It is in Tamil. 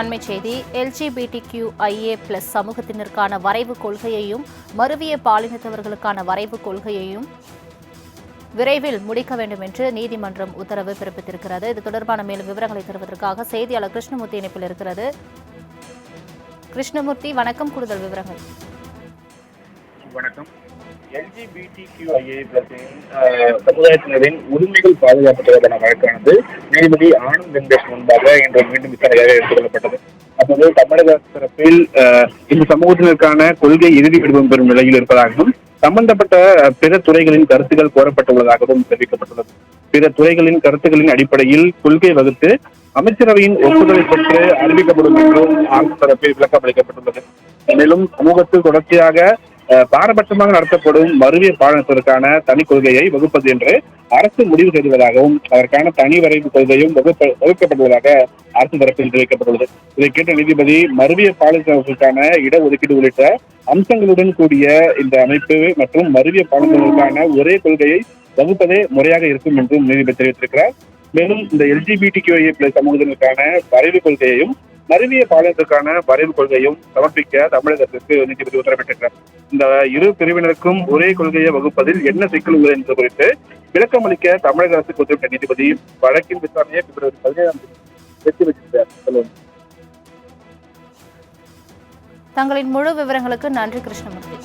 அண்மை செய்தி எல்ஜிபிடி கியூ ஐஏ பிளஸ் சமூகத்தினருக்கான வரைவு கொள்கையையும் மருவிய பாலினத்தவர்களுக்கான வரைவு கொள்கையையும் விரைவில் முடிக்க வேண்டும் என்று நீதிமன்றம் உத்தரவு பிறப்பித்திருக்கிறது. இது தொடர்பான மேலும் விவரங்களை தருவதற்காக செய்தியாளர் கிருஷ்ணமூர்த்தி இணைப்பில் இருக்கிறது. கிருஷ்ணமூர்த்தி வணக்கம். கூடுதல் விவரங்கள். வணக்கம். எல்ஜிபிடிக்யூஐஏ சமுதாயத்தினரின் உரிமைகள் பாதுகாப்பு தொடர்பான வழக்கானது நீதிபதி ஆனந்த் வெங்கடேஷ் முன்பாக இன்று மீண்டும் விசாரணையாக எடுத்துக்கொள்ளப்பட்டது. அப்போது தமிழக தரப்பில் இந்த சமூகத்தினருக்கான கொள்கை இறுதி வடிவம் பெறும் நிலையில் இருப்பதாகவும் சம்பந்தப்பட்ட பிற துறைகளின் கருத்துக்கள் கோரப்பட்டுள்ளதாகவும் தெரிவிக்கப்பட்டுள்ளது. பிற துறைகளின் கருத்துக்களின் அடிப்படையில் கொள்கை வகுத்து அமைச்சரவையின் ஒப்புதலை பெற்று அறிவிக்கப்படும் என்றும் அரசு தரப்பில் விளக்கம் அளிக்கப்பட்டுள்ளது மேலும் சமூகத்தில் தொடர்ச்சியாக பாரபட்சமாக நடத்தப்படும் மருவிய பாலனத்திற்கான தனி கொள்கையை வகுப்பது என்று அரசு முடிவு செய்துள்ளதாகவும் அதற்கான தனி வரைவு கொள்கையும் வகுப்ப வகுக்கப்பட்டுள்ளதாக அரசு தரப்பில் தெரிவிக்கப்பட்டுள்ளது. இதை கேட்ட நீதிபதி மருவிய பாலினத்திற்கான இடஒதுக்கீடு உள்ளிட்ட அம்சங்களுடன் கூடிய இந்த அமைப்பு மற்றும் மருவிய பாலினத்திற்கான ஒரே கொள்கையை வகுப்பதே முறையாக இருக்கும் என்றும் நீதிபதி தெரிவித்திருக்கிறார். மேலும் இந்த எல்ஜிபிடி கியூஏ பிளஸ் சமூகத்தினருக்கான வரைவு கொள்கையையும் மருவிய பாலினத்திற்கான வரைவு கொள்கையும் சமர்ப்பிக்க தமிழக அரசுக்கு நீதிபதி உத்தரவிட்டிருக்கிறார். இந்த இரு பிரிவினருக்கும் ஒரே கொள்கையை வகுப்பதில் என்ன சிக்கல் உள்ளது என்பது குறித்து விளக்கம் அளிக்க தமிழக அரசுக்கு உத்தரவிட்ட நீதிபதி வழக்கின் விசாரணையை பிப்ரவரி பதினேழாம் தேதி வெற்றி பெற்றிருக்கிறார். தங்களின் முழு விவரங்களுக்கு நன்றி கிருஷ்ணமூர்த்தி.